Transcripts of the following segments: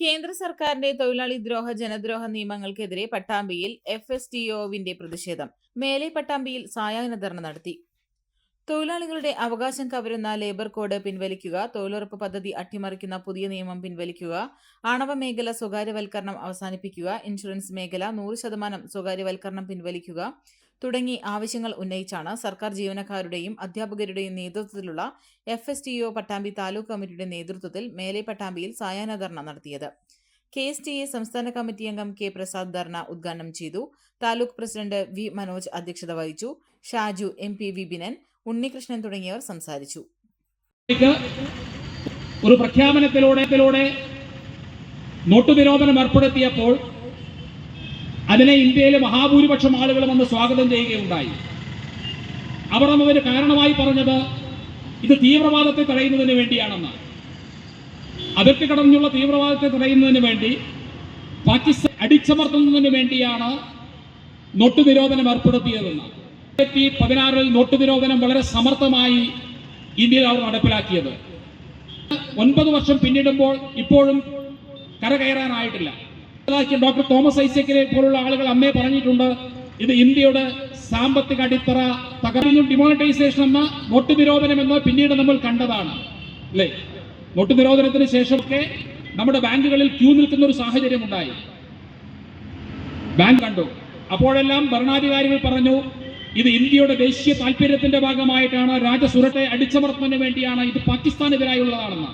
കേന്ദ്ര സർക്കാരിന്റെ തൊഴിലാളി ദ്രോഹ ജനദ്രോഹ നിയമങ്ങൾക്കെതിരെ പട്ടാമ്പിയിൽ എഫ് എസ് ടി ഒവിന്റെ പ്രതിഷേധം. മേലെ പട്ടാമ്പിയിൽ സായാഹ്ന ധർണ നടത്തി. തൊഴിലാളികളുടെ അവകാശം കവരുന്ന ലേബർ കോഡ് പിൻവലിക്കുക തൊഴിലുറപ്പ് പദ്ധതി അട്ടിമറിക്കുന്ന പുതിയ നിയമം പിൻവലിക്കുക ആണവ മേഖല സ്വകാര്യവൽക്കരണം അവസാനിപ്പിക്കുക ഇൻഷുറൻസ് മേഖല നൂറ് ശതമാനം സ്വകാര്യവൽക്കരണം പിൻവലിക്കുക തുടങ്ങി ആവശ്യങ്ങൾ ഉന്നയിച്ചാണ് സർക്കാർ ജീവനക്കാരുടെയും അധ്യാപകരുടെയും നേതൃത്വത്തിലുള്ള F S T O Pattambi taluk കമ്മിറ്റിയുടെ നേതൃത്വത്തിൽ മേലെ പട്ടാമ്പിയിൽ സായാഹ്ന ധർണ നടത്തിയത്. കെ എസ് ടി എ സംസ്ഥാന കമ്മിറ്റി അംഗം കെ പ്രസാദ് ധർണ ഉദ്ഘാടനം ചെയ്തു. താലൂക്ക് പ്രസിഡന്റ് വി മനോജ് അധ്യക്ഷത വഹിച്ചു. ഷാജു എം പി വിപിനൻ ഉണ്ണികൃഷ്ണൻ തുടങ്ങിയവർ സംസാരിച്ചു. ഒരു പ്രഖ്യാപനത്തിലൂടെ നോട്ടുനിരോധനം നോട്ടു ഏർപ്പെടുത്തിയപ്പോൾ അതിനെ ഇന്ത്യയിലെ മഹാഭൂരിപക്ഷം ആളുകളും അന്ന് സ്വാഗതം ചെയ്യുകയുണ്ടായി. അവർ അവർ കാരണമായി പറഞ്ഞത് ഇത് തീവ്രവാദത്തെ തടയുന്നതിന് വേണ്ടിയാണെന്ന് അതിർത്തി കടഞ്ഞുള്ള തീവ്രവാദത്തെ തടയുന്നതിന് വേണ്ടി പാകിസ്ഥാൻ അടിച്ചമർത്തുന്നതിന് വേണ്ടിയാണ് നോട്ടു നിരോധനം ഏർപ്പെടുത്തിയതെന്ന് രണ്ടായിരത്തി പതിനാറിൽ നോട്ടു നിരോധനം വളരെ സമർത്ഥമായി ഇന്ത്യയിൽ അവർ നടപ്പിലാക്കിയത്. ഒൻപത് വർഷം പിന്നിടുമ്പോൾ ഇപ്പോഴും കരകയറാനായിട്ടില്ല. ഡോക്ടർ തോമസ് ഐസക്കിനെ പോലുള്ള ആളുകൾ അമ്മേ പറഞ്ഞിട്ടുണ്ട്. ഇത് ഇന്ത്യയുടെ സാമ്പത്തിക അടിത്തറ തകർന്നു. ഡിമോണിറ്റൈസേഷൻ എന്ന നോട്ട് നിരോധനം എന്ന് പിന്നീട് നമ്മൾ കണ്ടതാണ്. അല്ലേ? നോട്ട് നിരോധനത്തിന് ശേഷമൊക്കെ നമ്മുടെ ബാങ്കുകളിൽ ക്യൂ നിൽക്കുന്ന ഒരു സാഹചര്യം ഉണ്ടായി. ബാങ്ക് കണ്ടു. അപ്പോഴെല്ലാം ഭരണാധികാരികൾ പറഞ്ഞു ഇത് ഇന്ത്യയുടെ ദേശീയ താല്പര്യത്തിന്റെ ഭാഗമായിട്ടാണ്. രാജസുരട്ടെ അടിച്ചമർത്തുന്നതിന് വേണ്ടിയാണ്. ഇത് പാകിസ്ഥാനെതിരായുള്ളതാണെന്ന്.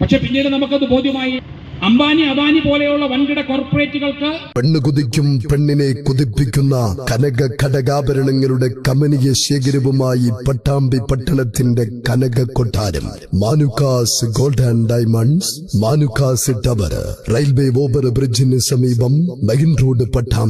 പക്ഷെ പിന്നീട് നമുക്കത് ബോധ്യമായി. അംബാനി അദാനി പോലെയുള്ള വൻകിട കോർപ്പറേറ്റുകൾക്ക് പെണ്ണ് കുതിക്കും പെണ്ണിനെ കുതിപ്പിക്കുന്ന കനക ഘടകാഭരണങ്ങളുടെ കമനീയ ശേഖരവുമായി പട്ടാമ്പി പട്ടണത്തിന്റെ കനക കൊട്ടാരം. Manukkas gold and diamonds Manukkas tower railway over ബ്രിഡ്ജിന് സമീപം മെയിൻ റോഡ് പട്ടാമ്പി.